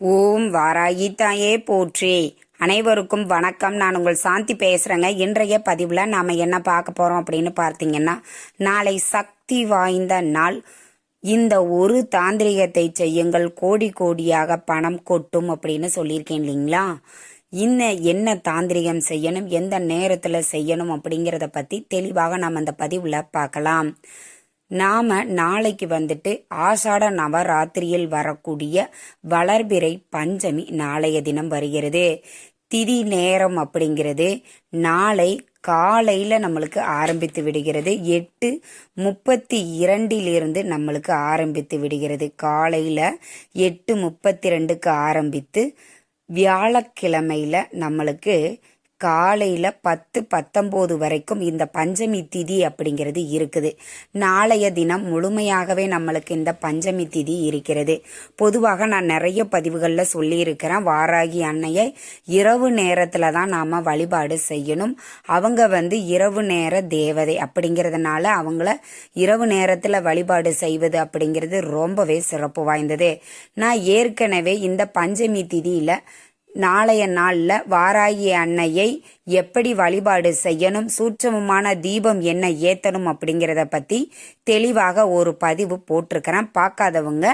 ஓம் வாராயி தாயே போற்றி. அனைவருக்கும் வணக்கம். நான் உங்கள் சாந்தி பேசுகிறேங்க இன்றைய பதிவில் நாம் என்ன பார்க்க போகிறோம் அப்படின்னு பார்த்தீங்கன்னா நாளை சக்தி வாய்ந்த நாள். இந்த ஒரு தாந்திரிகத்தை செய்யுங்கள். கோடி கோடியாக பணம் கொட்டும் அப்படின்னு சொல்லியிருக்கேன் இல்லைங்களா? இன்ன என்ன தாந்திரிகம் செய்யணும்? எந்த நேரத்தில் செய்யணும் அப்படிங்கிறத பற்றி தெளிவாக நாம் அந்த பதிவில் பார்க்கலாம். நாம நாளைக்கு வந்துட்டு ஆஷாட நவராத்திரியில் வரக்கூடிய வளர்பிறை பஞ்சமி நாளைய தினம் வருகிறது. திதி நேரம் அப்படிங்கிறது நாளை காலையில நம்மளுக்கு ஆரம்பித்து விடுகிறது. எட்டு முப்பத்தி இரண்டிலிருந்து நம்மளுக்கு ஆரம்பித்து விடுகிறது. காலையில எட்டு முப்பத்தி ரெண்டுக்கு ஆரம்பித்து வியாழக்கிழமையில நம்மளுக்கு காலையில் பத்து பத்தொம்போது வரைக்கும் இந்த பஞ்சமி திதி அப்படிங்கிறது இருக்குது. நாளைய தினம் முழுமையாகவே நம்மளுக்கு இந்த பஞ்சமி திதி இருக்கிறது. பொதுவாக நான் நிறைய பதிவுகளில் சொல்லியிருக்கிறேன். வாராகி அன்னையை இரவு நேரத்தில் தான் நாம் வழிபாடு செய்யணும். அவங்க வந்து இரவு நேர தேவதை அப்படிங்கிறதுனால அவங்கள இரவு நேரத்தில் வழிபாடு செய்வது அப்படிங்கிறது ரொம்பவே சிறப்பு வாய்ந்தது. நான் ஏற்கனவே இந்த பஞ்சமி திதியில் நாளைய நாளில் வாராகி அன்னையை எப்படி வழிபாடு செய்யணும் சூட்சமமான தீபம் என்ன ஏத்தணும் அப்படிங்கிறத பற்றி தெளிவாக ஒரு பதிவு போட்டிருக்கிறேன். பார்க்காதவங்க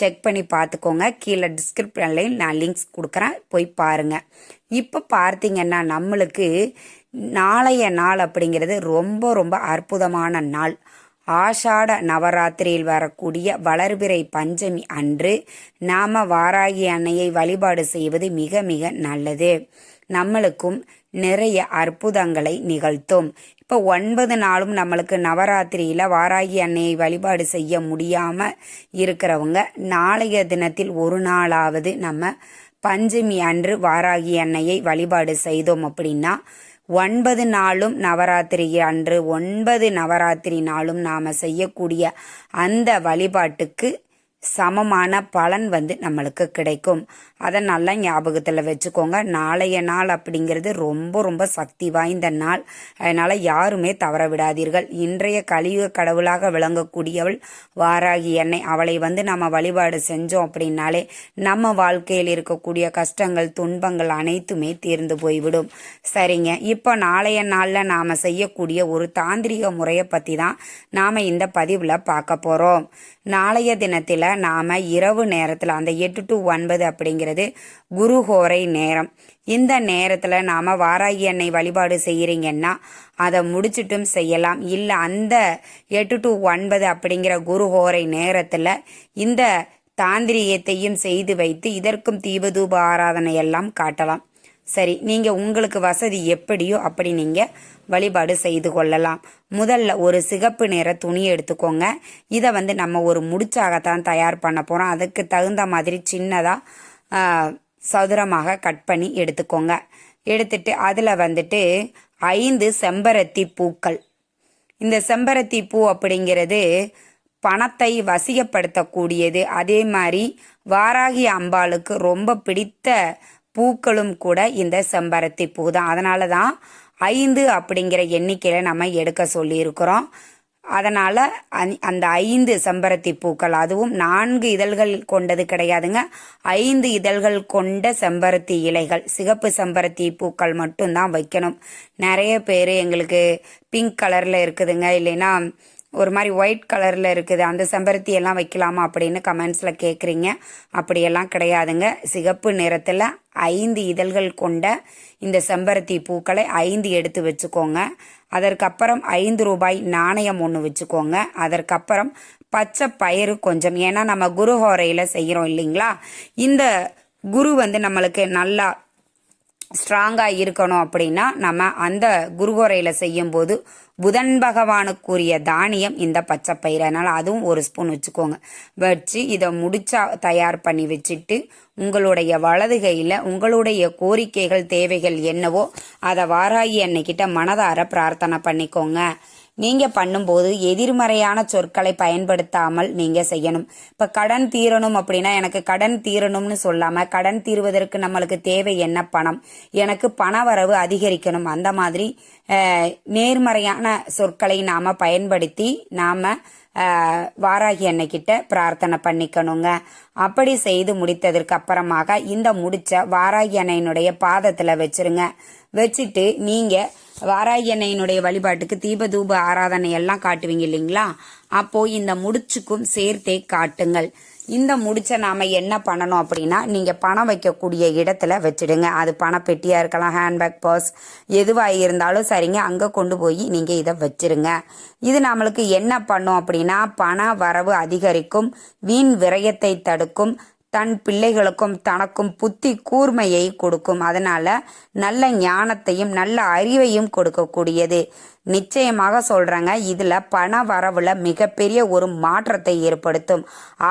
செக் பண்ணி பார்த்துக்கோங்க. கீழே டிஸ்கிரிப்ஷன்லையும் நான் லிங்க்ஸ் கொடுக்குறேன். போய் பாருங்க. இப்போ பார்த்தீங்கன்னா நம்மளுக்கு நாளைய நாள் அப்படிங்கிறது ரொம்ப ரொம்ப அற்புதமான நாள். ஆஷாட நவராத்திரியில் வரக்கூடிய வளர்பிறை பஞ்சமி அன்று நாம வாராகி அன்னையை வழிபாடு செய்வது மிக மிக நல்லது. நம்மளுக்கும் நிறைய அற்புதங்களை நிகழ்த்தும். இப்போ ஒன்பது நாளும் நம்மளுக்கு நவராத்திரியில் வாராகி அன்னையை வழிபாடு செய்ய முடியாமல் இருக்கிறவங்க நாளைய தினத்தில் ஒரு நாளாவது நம்ம பஞ்சமி அன்று வாராகி அன்னையை வழிபாடு செய்தோம் அப்படின்னா ஒன்பது நாளும் நவராத்திரி அன்று ஒன்பது நவராத்திரி நாளும் நாம செய்யக்கூடிய அந்த வழிபாட்டுக்கு சமமான பலன் வந்து நம்மளுக்கு கிடைக்கும். அதை நல்லா ஞாபகத்தில் வச்சுக்கோங்க. நாளைய நாள் அப்படிங்கிறது ரொம்ப ரொம்ப சக்தி வாய்ந்த நாள். அதனால் யாருமே தவற விடாதீர்கள். இன்றைய கலியுக கடவுளாக விளங்கக்கூடியவள் வாராகி எண்ணெய் அவளை வந்து நம்ம வழிபாடு செஞ்சோம் அப்படின்னாலே நம்ம வாழ்க்கையில் இருக்கக்கூடிய கஷ்டங்கள் துன்பங்கள் அனைத்துமே தீர்ந்து போய்விடும். சரிங்க. இப்போ நாளைய நாளில் நாம் செய்யக்கூடிய ஒரு தாந்திரிக முறையை பற்றி தான் நாம் இந்த பதிவில் பார்க்க போகிறோம் நாளைய தினத்தில் நாம் இரவு நேரத்தில் அந்த எட்டு டு ஒன்பது அப்படிங்கிறது குருஹோரை நேரம். இந்த நேரத்தில் நாம் வாராகி எண்ணெய் வழிபாடு செய்கிறீங்கன்னா அதை முடிச்சிட்டும் செய்யலாம். இல்லை அந்த எட்டு டு ஒன்பது அப்படிங்கிற குருஹோரை நேரத்தில் இந்த தாந்திரியத்தையும் செய்து வைத்து இதற்கும் தீபதூப ஆராதனை எல்லாம் காட்டலாம். சரி நீங்கள் உங்களுக்கு வசதி எப்படியோ அப்படி நீங்கள் வழிபாடு செய்து கொள்ளலாம். முதல்ல ஒரு சிகப்பு நிற துணி எடுத்துக்கோங்க. இதை வந்து நம்ம ஒரு முடிச்சாகத்தான் தயார் பண்ண போகிறோம் அதுக்கு தகுந்த மாதிரி சின்னதாக சதுரமாக கட் பண்ணி எடுத்துக்கோங்க. எடுத்துட்டு அதில் வந்துட்டு ஐந்து செம்பருத்தி பூக்கள். இந்த செம்பருத்தி பூ அப்படிங்கிறது பணத்தை வசியப்படுத்தக்கூடியது. அதே மாதிரி வாராகி அம்பாளுக்கு ரொம்ப பிடித்த பூக்களும் கூட இந்த செம்பருத்தி பூ தான் அதனால தான் ஐந்து அப்படிங்கிற எண்ணிக்கையில் நம்ம எடுக்க சொல்லியிருக்கிறோம். அதனால் அந்த ஐந்து செம்பருத்தி பூக்கள் அதுவும் நான்கு இதழ்கள் கொண்டது கிடையாதுங்க. ஐந்து இதழ்கள் கொண்ட செம்பருத்தி இலைகள் சிகப்பு செம்பருத்தி பூக்கள் மட்டும்தான் வைக்கணும். நிறைய பேர் எங்களுக்கு பிங்க் கலரில் இருக்குதுங்க. இல்லைன்னா ஒரு மாதிரி ஒயிட் கலரில் இருக்குது. அந்த செம்பருத்தி எல்லாம் வைக்கலாமா அப்படின்னு கமெண்ட்ஸில் கேட்குறீங்க அப்படியெல்லாம் கிடையாதுங்க. சிகப்பு நிறத்தில் ஐந்து இதழ்கள் கொண்ட இந்த செம்பருத்தி பூக்களை ஐந்து எடுத்து வச்சுக்கோங்க. அதற்கப்புறம் ஐந்து ரூபாய் நாணயம் ஒன்று வச்சுக்கோங்க. அதற்கப்புறம் பச்சை பயிறு கொஞ்சம். ஏன்னா நம்ம குரு ஹோரையில் செய்கிறோம் இல்லைங்களா? இந்த குரு வந்து நம்மளுக்கு நல்லா ஸ்ட்ராங்காக இருக்கணும் அப்படின்னா நம்ம அந்த குருகோரையில் செய்யும்போது புதன் பகவானுக்குரிய தானியம் இந்த பச்சை பயிர் அதனால் அதுவும் ஒரு ஸ்பூன் வச்சுக்கோங்க. வச்சு இதை முடிச்சா தயார் பண்ணி வச்சுட்டு உங்களுடைய வலது கையில் உங்களுடைய கோரிக்கைகள் தேவைகள் என்னவோ அதை வாராகி அன்னைக்கிட்ட மனதார பிரார்த்தனை பண்ணிக்கோங்க. நீங்க பண்ணும்போது எதிர்மறையான சொற்களை பயன்படுத்தாமல் நீங்க செய்யணும். இப்ப கடன் தீரணும் அப்படின்னா எனக்கு கடன் தீரணும்னு சொல்லாம கடன் தீர்வதற்கு நம்மளுக்கு தேவை என்ன பணம்? எனக்கு பண வரவு அதிகரிக்கணும். அந்த மாதிரி நேர்மறையான சொற்களை நாம பயன்படுத்தி நாம வாராகி அன்னைக்கிட்ட பிரார்த்தனை பண்ணிக்கணுங்க. அப்படி செய்து முடித்ததற்கு அப்புறமாக இந்த முடிச்ச வாராகி அன்னையினுடைய பாதத்துல வச்சிருங்க. வச்சுட்டு நீங்க வாராகி அன்னையினுடைய வழிபாட்டுக்கு தீப தூப ஆராதனை எல்லாம் காட்டுவீங்க இல்லைங்களா? அப்போ இந்த முடிச்சுக்கும் சேர்த்தே காட்டுங்கள். இந்த முடிச்ச நாம என்ன பண்ணணும் அப்படின்னா நீங்க பணம் வைக்கக்கூடிய இடத்துல வச்சிடுங்க. அது பணப்பெட்டியா இருக்கலாம் ஹேண்ட்பேக் பர்ஸ் எதுவாக இருந்தாலும் சரிங்க அங்க கொண்டு போய் நீங்க இதை வச்சிருங்க இது நம்மளுக்கு என்ன பண்ணும் அப்படின்னா பண வரவு அதிகரிக்கும் வீண் விரயத்தை தடுக்கும் தன் பிள்ளைகளுக்கும் தனக்கும் புத்தி கூர்மையை கொடுக்கும். அதனால நல்ல ஞானத்தையும் நல்ல அறிவையும் கொடுக்கக்கூடியது. நிச்சயமாக சொல்றாங்க இதுல பண வரவுல மிகப்பெரிய ஒரு மாற்றத்தை ஏற்படுத்தும்.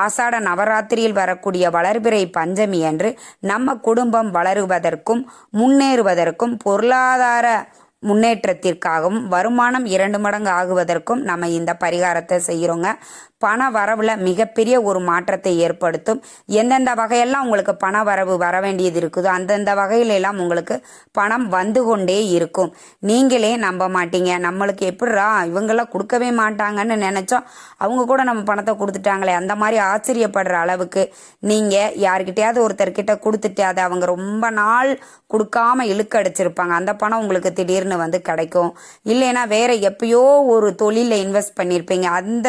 ஆசாட நவராத்திரியில் வரக்கூடிய வளர்பிறை பஞ்சமி அன்று நம்ம குடும்பம் வளருவதற்கும் முன்னேறுவதற்கும் பொருளாதார முன்னேற்றத்திற்காகவும் வருமானம் இரண்டு மடங்கு ஆகுவதற்கும் நம்ம இந்த பரிகாரத்தை செய்கிறோங்க பண வரவில் மிகப்பெரிய ஒரு மாற்றத்தை ஏற்படுத்தும். எந்தெந்த வகையெல்லாம் உங்களுக்கு பண வரவு வர வேண்டியது இருக்குதோ அந்தந்த வகையில எல்லாம் உங்களுக்கு பணம் வந்து கொண்டே இருக்கும். நீங்களே நம்ப மாட்டீங்க. நம்மளுக்கு எப்படிரா இவங்கெல்லாம் கொடுக்கவே மாட்டாங்கன்னு நினச்சோம் அவங்க கூட நம்ம பணத்தை கொடுத்துட்டாங்களே அந்த மாதிரி ஆச்சரியப்படுற அளவுக்கு நீங்கள் யார்கிட்டயாவது ஒருத்தர்கிட்ட கொடுத்துட்டு அதை அவங்க ரொம்ப நாள் கொடுக்காம இழுக்கடிச்சிருப்பாங்க. அந்த பணம் உங்களுக்கு திடீர்னு வந்து கிடைக்கும். இல்லைன்னா வேற எப்பயோ ஒரு தொழில இன்வெஸ்ட் பண்ணியிருப்பீங்க அந்த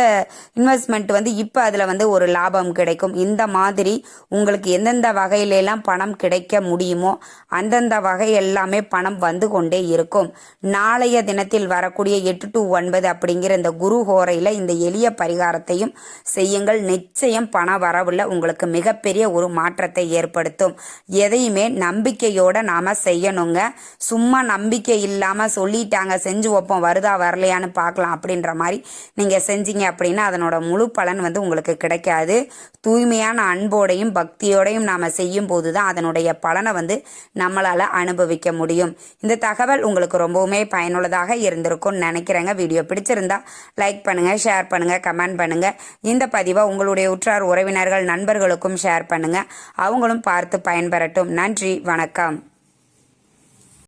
இன்வெஸ்ட்மெண்ட் வந்து இப்போ அதில் வந்து ஒரு லாபம் கிடைக்கும். இந்த மாதிரி உங்களுக்கு எந்தெந்த வகையில எல்லாம் பணம் கிடைக்க முடியுமோ அந்தந்த வகை எல்லாமே பணம் வந்து கொண்டே இருக்கும். நாளைய தினத்தில் வரக்கூடிய எட்டு டு ஒன்பது அப்படிங்கிற இந்த குரு ஹோரையில் இந்த எளிய பரிகாரத்தையும் செய்யுங்கள். நிச்சயம் பண வரவுல உங்களுக்கு மிகப்பெரிய ஒரு மாற்றத்தை ஏற்படுத்தும். எதையுமே நம்பிக்கையோட நாம செய்யணுங்க. சும்மா நம்பிக்கை இல்லாம சொல்லிட்டாங்க செஞ்சு வைப்போம் வருதா வரலையான்னு பார்க்கலாம் அப்படின்ற மாதிரி நீங்கள் செஞ்சீங்க அப்படின்னா அதனோட முழு பலன் வந்து உங்களுக்கு கிடைக்காது. தூய்மையான அன்போடையும் பக்தியோடையும் நாம் செய்யும் போது தான் அதனுடைய பலனை வந்து நம்மளால் அனுபவிக்க முடியும். இந்த தகவல் உங்களுக்கு ரொம்பவுமே பயனுள்ளதாக இருந்திருக்கும்னு நினைக்கிறேங்க. வீடியோ பிடிச்சிருந்தா லைக் பண்ணுங்கள் ஷேர் பண்ணுங்கள் கமெண்ட் பண்ணுங்கள் இந்த பதிவை உங்களுடைய உற்றார் உறவினர்கள் நண்பர்களுக்கும் ஷேர் பண்ணுங்கள் அவங்களும் பார்த்து பயன்பெறட்டும். நன்றி வணக்கம்.